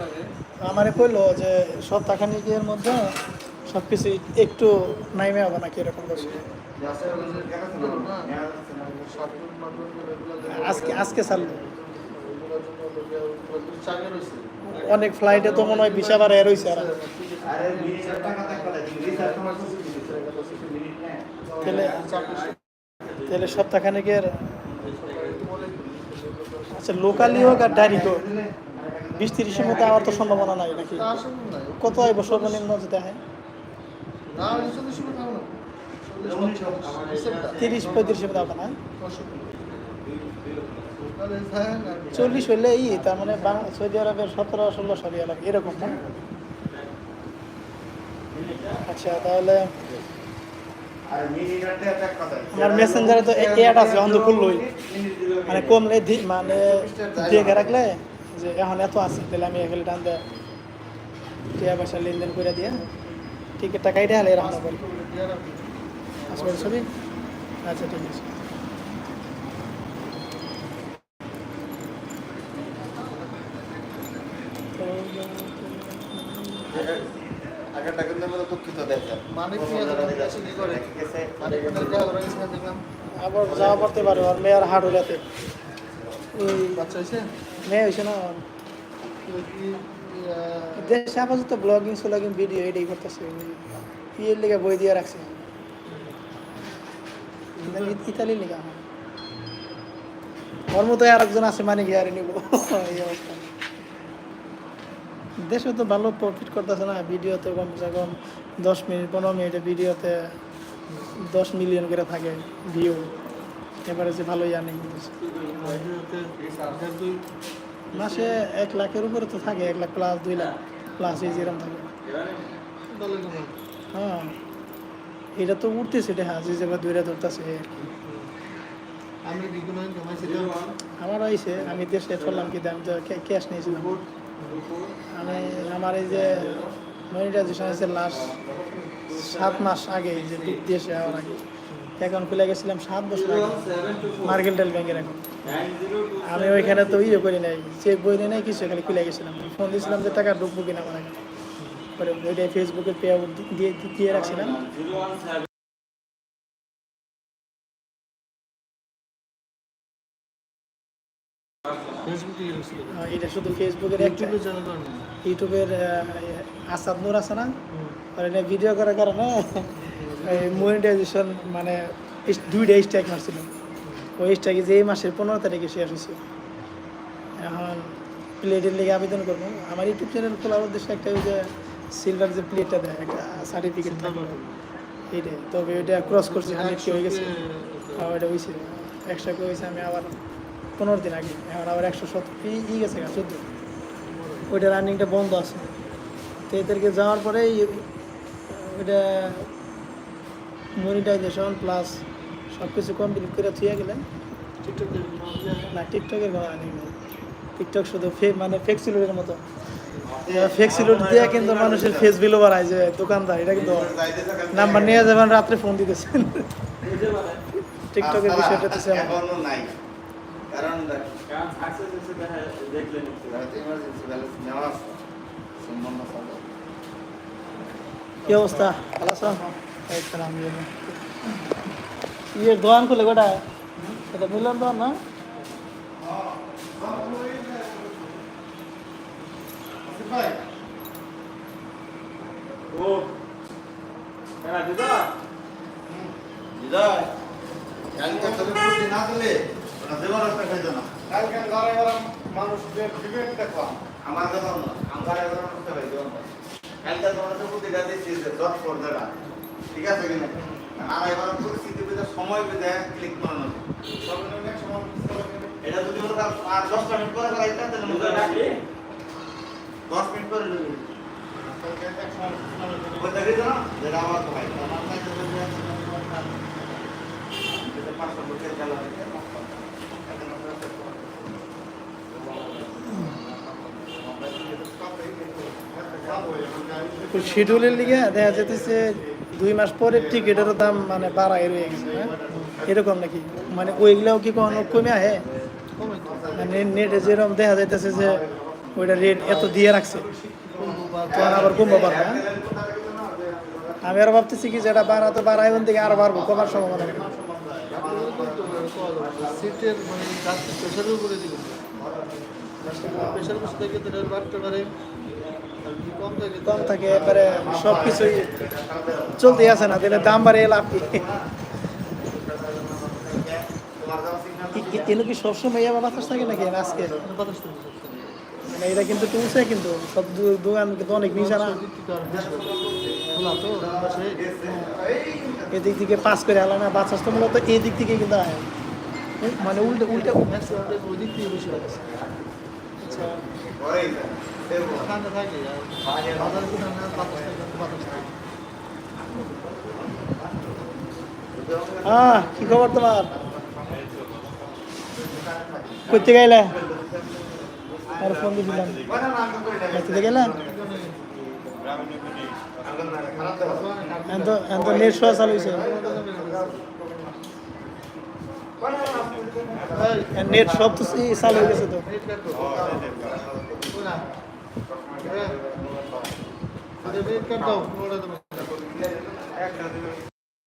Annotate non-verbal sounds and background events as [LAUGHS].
লাগে আমারে কইলো যে সপ্তাহখানিকের মধ্যে সব কিছু একটু নাইমে হবে নাকি এরকম বলছে আজকে আজকে ছাড়লো অনেক ফ্লাইটে তো মনে হয় বিশা বার এর হয়েছে আর। তাহলে তাহলে সপ্তাহখানিকের আচ্ছা লোকালি হোক আর ডাইরেক্ট হোক বিশ তিরিশের মধ্যে আমার তো সম্ভাবনা নাই নাকি? কত আইব সর্বনিম্ন যেটা হয় তিরিশ পঁয়ত্রিশের মধ্যে হবে না? চল্লিশ চল্লিশ হইলে ই তার মানে সৌদি আরবের সতেরো ষোলো লাগে এরকম না? আচ্ছা তাহলে আমার মেসেঞ্জারে তো অ্যাড আছে অন্ধ খুললই। মানে কমলে দি- মানে দেখে রাখলে যে এখন এত আছে তাহলে আমি এগুলো টান দেয় টিয়া পয়সা লেনদেন করে দিয়ে। টিকিটটা কাইটে হলে এরকম করি আসবে ছবি আচ্ছা ঠিক আছে। কিন্তু দেখেন মানিক নিয়ে যাবেন, কি করে? মানিক নিয়ে যাওয়ার আগে ছেড়ে দেখলাম, আবার যাওয়া পড়তে পারে আর মেয়ের হাট উড়াতে ওই বাচ্চা হয়েছে? মেয়ে হয়েছে না। কেউ কি, আহ, দেশে আপাতত ব্লগিং সোলগিং ভিডিও এটাই করতেছে। ইয়ের লেগে বই দিয়ে রাখছে। ইতালি- ইতালির লেগে। আমার ওর মতো আর একজন আছে মানে আর নিব? [LAUGHS] এই অবস্থা। দেশে তো ভালো প্রফিট করতেছে না ভিডিওতে কমসে কম দশ মিনিট পনেরো মিনিটের ভিডিওতে দশ মিলিয়ন করে থাকে ভিউ এবারে যে ভালোই আর্নিং মাসে এক লাখের উপরে তো থাকে এক লাখ প্লাস দুই লাখ প্লাস এই যেরকম থাকে। হ্যাঁ এটা তো উঠতেছে এটা হ্যাঁ যে দূরে ধরতেছে? আমার হয়েছে আমি দেশে চললাম কি আমি তো ক্যাশ নিয়েছিলাম। আমি আমার এই যে মনিটাইজেশন আছে লাস্ট সাত মাস আগে যে দেশে যাওয়ার আগে। অ্যাকাউন্ট খুলে গেছিলাম সাত বছর আগে মার্কেন্টাইল ব্যাংকের অ্যাকাউন্ট আমি ওইখানে তো ইয়ে করি নাই চেক বই নাই, কিছু খালি খুলে গেছিলাম। ফোন দিয়েছিলাম যে টাকা ঢুকবো কিনা আমার পরে ওইটাই ফেসবুকে পে দিয়ে দিয়ে রাখছিলাম। ফেসবুকে করি। এটা শুধু ফেসবুকের ইউটিউবে ইউটিউবের আসাদ নূর আছে না। আর এটা ভিডিও করার কারণে মনিটাইজেশন মানে দুইটা স্ট্রাইক মারছিল। ওই স্ট্রাইকে যে এই মাসের পনেরো তারিখে শেষ হয়েছে। এখন প্লেটের লেগে আবেদন করব। আমার ইউটিউব চ্যানেল খোলার উদ্দেশ্যে একটা ওই যে সিলভার যে প্লেটটা দেয় একটা সার্টিফিকেট এইটাই। তবে ওইটা ক্রস করছে হান্ড্রেড কে হয়ে গেছে। আর ওইটা হয়েছে একশো হয়েছে আমি আবার পনেরো দিন আগে। এখন আবার একশো সত্তর। ই গেছে গা চোদ্দ ওইটা রানিংটা বন্ধ আছে। তো এদেরকে যাওয়ার পরে ওইটা মনিটাইজেশন প্লাস সব কিছু কমপ্লিট করে থুয়ে গেলে না টিকটকের কোনো রানিং নেই। টিকটক শুধু ফে মানে ফেক্সিলোডের মতো। ফেক্সিলোড দিয়ে কিন্তু মানুষের ফেস বিলও বাড়ায় যে দোকানদার এটা কিন্তু নাম্বার নিয়ে যাবেন রাত্রে ফোন দিতেছেন টিকটকের বিষয়টা তো সেমন। এখনও নাই কারণ ইমার্জেন্সি ব্যালেন্স নেওয়া আছে সম্বন্ধ আছে কি অবস্থা? ভালো আছো? এই তো আলহামদুলিল্লাহ। ইয়ের দোকান খুলে গোটা এটা মিলন দোকান না? বিজয় কালকে তোকে না দিলে কালকে ঘরে ঘরে মানুষদের ডিবেট দেখলাম আমার কথা না আমার ঘরে করতে পারি কালকে তোমার তো বুদ্ধিটা দিচ্ছি যে দশ পর্দাটা ঠিক আছে কিনা? আর এবার পরিস্থিতি বেঁধে সময় বেঁধে ক্লিক করানো এটা যদি ওরা আর দশটা মিনিট পরে করা যেত তাহলে দশ মিনিট পরে নেবে বলতে গেছো না? যেটা আমার তো ভাই আমার কাছে যেটা পাঁচশো বছর গেল শিডিউলের লিগে দেখা যেতেছে দুই মাস পরে টিকিটেরও দাম মানে বাড়াই রয়ে গেছে হ্যাঁ? এরকম নাকি মানে ওইগুলাও কি কখনো কমে আহে মানে নেটে যেরকম দেখা যাইতেছে যে ওইটা রেট এত দিয়ে রাখছে, তখন আবার কমবো পারবে হ্যাঁ? আমি আরও ভাবতেছি কি যেটা বাড়া তো বাড়া এখন থেকে আরও বাড়বো, কমার সম্ভাবনা। সিটের মানে পারে কম থাকে এবারে সব কিছুই চলতেই আছে না দিলে দাম বাড়িয়ে লাভ কি এ- এ- কি সবসময় বাতাস থাকে নাকি আজকে বাতাস মানে এটা কিন্তু টুলসে কিন্তু সব দোকান কিন্তু অনেক মিশা না এদিক থেকে পাস করে আলা না বাচ্চা তো মূলত এই দিক থেকে কিন্তু আয় মানে উল্টে উল্টে ওই দিক থেকে বেশি আচ্ছা হ্যাঁ কি খবর তোমার? করতে গেলে আর ফোন দিয়েছিলাম করতে গেলে? এত নেট শো চালু হয়েছে নেট সব তো চালু হয়ে গেছে তো। নেট কাটবো ওই না নেট কাট দাও ওটা তুমি